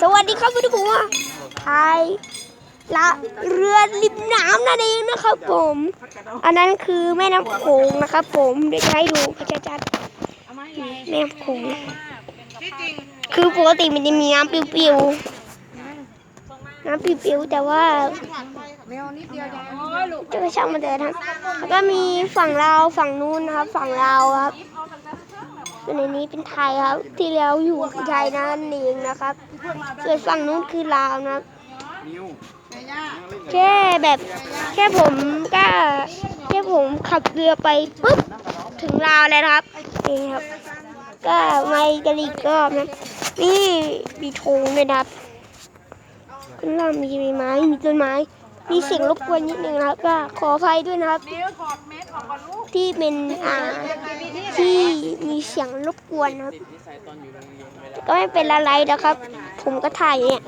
สวัสดีครับทุกคนไทยละเรือริมน้ำนั่นเองนะครับผม อันนั้นคือแม่น้ำโขงนะครับผมเดี๋ยวจะให้ดูพระจัดแม่น้ำโขงคือปกติมันจะมีน้ำปิวๆน้ำปิวๆแต่ว่าจะไปช่างมันเถอะครับแล้วก็มีฝั่งลาวฝั่งนู้นนะครับ ฝั่งลาวครับ ส่วนในนี้เป็นไทยครับ ที่แล้วอยู่คือไทยนั่นเองนะครับส่วนฝั่งนู้นคือลาวนะครับแค่แบบแค่ผมก็แค่ผมขับเรือไปปุ๊บถึงลาวแล้วครับนี่ครับ ก็ไม่กระดิกรอบนะนี่มีธงด้วยนะครับข้างล่างมีไม้มีต้นไม้มีเสียงรบกวนนิดนึงนะครับก็ขออภัยด้วยนะครับ ที่เป็นอ่าที่มี สียงรบกวนนะครับแต่ก็ไม่เป็นอะไรนะครับ ผมก็ถ่ายเนี่ย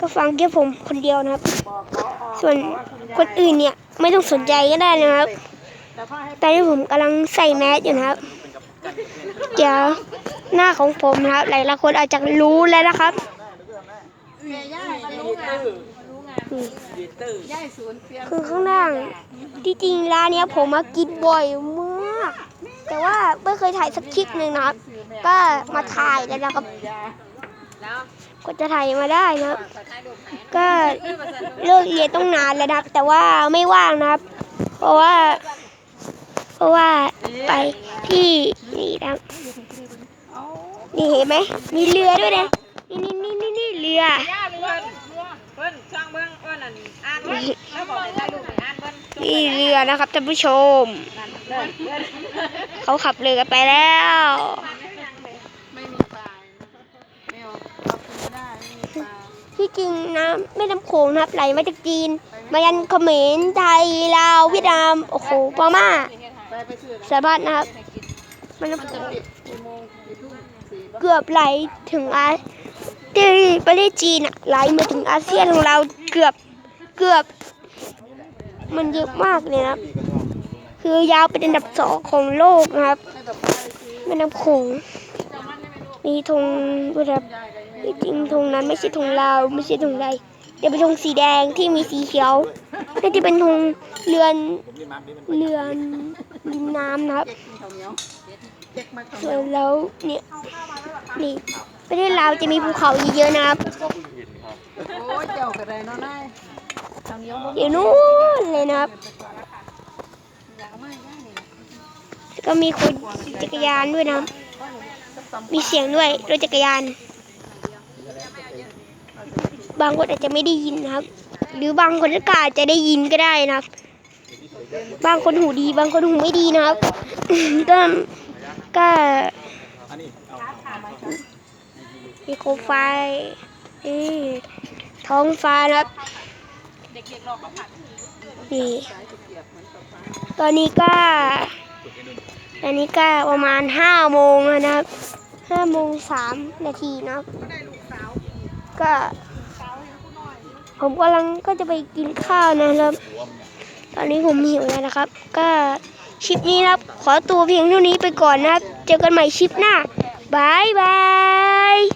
ก็ฟังแค่ผมคนเดียวนะครับ ส่วนคนอื่นเนี่ยไม่ต้องสนใจก็ได้นะครับแต่ที่ผมกำลังใส่แมสอยู่นะครับ เดี๋ยวหน้าของผมนะครับ หลายๆคนอาจจะรู้แล้วนะครับอืมคือข้างล่าง ที่จริงร้านเนี้ยผมมากินบ่อยมาก แต่ว่าไม่เคยถ่ายสักคลิปหนึ่งนะครับ ก็มาถ่ายแล้วนะครับก็จะถ่ายมาได้นะครับ ก็เลิกเรียนต้องนานแล้วนะครับ แต่ว่าไม่ว่างนะครับ เพราะว่า เพราะว่าไปที่นี่นะครับนี่เห็นไหมมีเรือด้วยนะนี่นี่นี่นี่นี่เรือย่าเพิ่นเพิ่นช่างเบิ่งเพิ่นนั่นอ่านเบิ่งแล้วบอกให้ถ่ายรูปให้อ่านเบิ่งนี่เรือนะครับท่านผู้ชมนั่น เด้อเด้อเขาขับเรือกันไปแล้ว ไม่มีปลายไม่เอาเอาคืนไม่ได้ไม่มีปลาที่จริงนะแม่น้ำโขงนะครับไหลมาจากจีน มายันเขมรไทยลาวเวียดนามโอ้โหพม่าไปไปซื้อสารพัดนะครับแม่น้ำโขงกี่โมงกี่ทุ่มสี่เกือบไหลถึงอาที่ประเทศจีนอะไหลมาถึงอาเซียนของเราเกือบเกือบ มันเยอะมากเลยนะครับ คือยาวเป็นอันดับสองของโลกนะครับแม่น้ำโขงมีธงด้วยครับที่จริงธงนั้นไม่ใช่ธงลาวไม่ใช่ธงใดแต่เป็นธงสีแดงที่มีสีเขียวน่าจะเป็นธงเรือนเรือนริมน้ำนะครับข้าวเหนียวเจ๊กมาข้าวเหนีส่ยววนแล้วเนี่ยนี่ประเทศลาวจะมีภูเขาเยอะๆนะครับโอ้ยเจ้าก็ได้เนาะนายข้าวเหนียวบ่อยู่นู้นเลยนะครับ อยากเอามาให้ย่านี่ แล้ว ก็มีคนขี่จักรยานด้วยนะครับมีเสียงด้วยรถจักรยาน บางคนอาจจะไม่ได้ยินนะครับ หรือบางคนก็อาจจะได้ยินก็ได้นะครับ บางคนหูดี บางคนหูไม่ดีนะครับ ก็ก็มีโคมไฟนี่ท้องฟ้านะครับนี่ตอนนี้ก็ อันนี้ก็ประมาณห้าโมงนะครับห้าโมงสามนาทีนะครับ ก็ผมกำลังก็จะไปกินข้าวนะครับ ตอนนี้ผมหิวแล้วนะครับ ก็คลิปนี้นะครับ ขอตัวเพียงเท่านี้ไปก่อนนะครับ เจอกันใหม่คลิปหน้าบายบาย